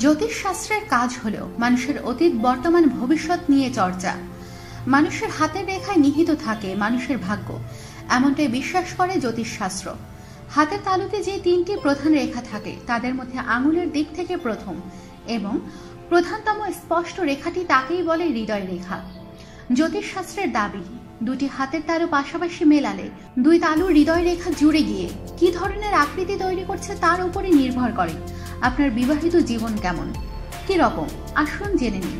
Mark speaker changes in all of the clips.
Speaker 1: জ্যোতিষশাস্ত্রের কাজ হল মানুষের অতীত, বর্তমান, ভবিষ্যৎ নিয়ে চর্চা। মানুষের হাতের রেখায় নিহিত থাকে মানুষের ভাগ্য। এমনটাই বিশ্বাস করে জ্যোতিষশাস্ত্র। হাতের তালুতে যে তিনটি প্রধান রেখা থাকে, তাদের মধ্যে আঙুলের দিক থেকে প্রথম এবং প্রধানতম স্পষ্ট রেখাটি তাকেই বলে হৃদয় রেখা। জ্যোতিষশাস্ত্রের দাবি, দুটি হাতের তালু পাশাপাশি মেলালে দুই তালু হৃদয় রেখা জুড়ে গিয়ে কি ধরনের আকৃতি তৈরি করছে তার উপরে নির্ভর করে। আপনার বিবাহিত জীবন কেমন? রকম আসুন জেনে নিন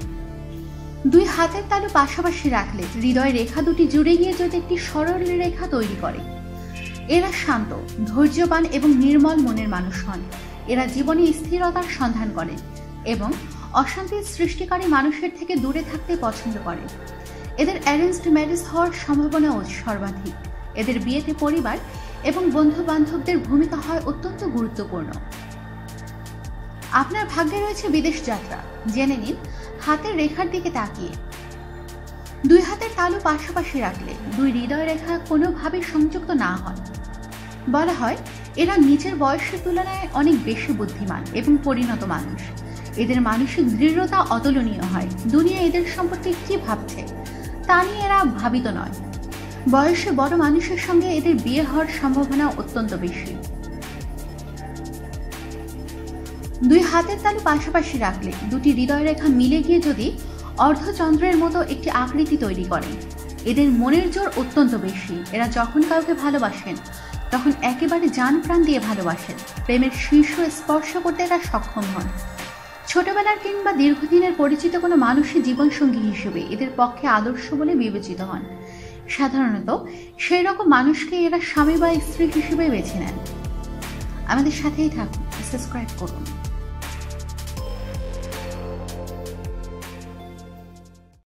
Speaker 1: দুই হাতের তালু পাশাপাশি রাখলে হৃদয় রেখা দুটি জুড়ে গিয়ে যদি একটি সরল রেখা তৈরি করে। এরা শান্ত, ধৈর্যবান এবং নির্মল মনের মানুষ হন। এরা জীবনে স্থিরতার সন্ধান করে এবং অশান্তির সৃষ্টিকারী মানুষের থেকে দূরে থাকতে পছন্দ করে। এদের অ্যারেঞ্জড ম্যারেজ হওয়ার সম্ভাবনাও সর্বাধিক। এদের বিয়েতে পরিবার এবং বন্ধু বান্ধবদের ভূমিকা হয় অত্যন্ত গুরুত্বপূর্ণ। আপনার ভাগ্যে রয়েছে বিদেশ যাত্রা। জেনে নিন, হাতের রেখার দিকে তাকিয়ে। দুই হাতের তালু পাশাপাশি রাখলে দুই হৃদয় রেখা কোনোভাবে সংযুক্ত না হয়। বলা হয়, এরা নিজের বয়সের তুলনায় অনেক বেশি বুদ্ধিমান এবং পরিণত মানুষ। এদের মানসিক দৃঢ়তা অতুলনীয় হয়। দুনিয়া এদের সম্পর্কে কি ভাবছে, তা নিয়ে এরা ভাবিত নয়। বয়সে বড় মানুষের সঙ্গে এদের বিয়ে হওয়ার সম্ভাবনা অত্যন্ত বেশি। দুই হাতের তালু পাশাপাশি রাখলে দুটি হৃদয় রেখা মিলে গিয়ে যদি অর্ধচন্দ্রের মতো একটি আকৃতি তৈরি করে। এদের মনের জোর অত্যন্ত বেশি। এরা যখন কাউকে ভালোবাসেন, তখন একেবারে যান প্রাণ দিয়ে ভালোবাসেন। প্রেমের শীর্ষ স্পর্শ করতে এরা সক্ষম হন। ছোটবেলার কিংবা দীর্ঘদিনের পরিচিত কোনো মানুষই জীবনসঙ্গী হিসেবে এদের পক্ষে আদর্শ বলে বিবেচিত হন। সাধারণত সেই রকম মানুষকে এরা স্বামী বা স্ত্রী হিসেবে বেছে নেন। আমাদের সাথেই থাকুন, সাবস্ক্রাইব করুন।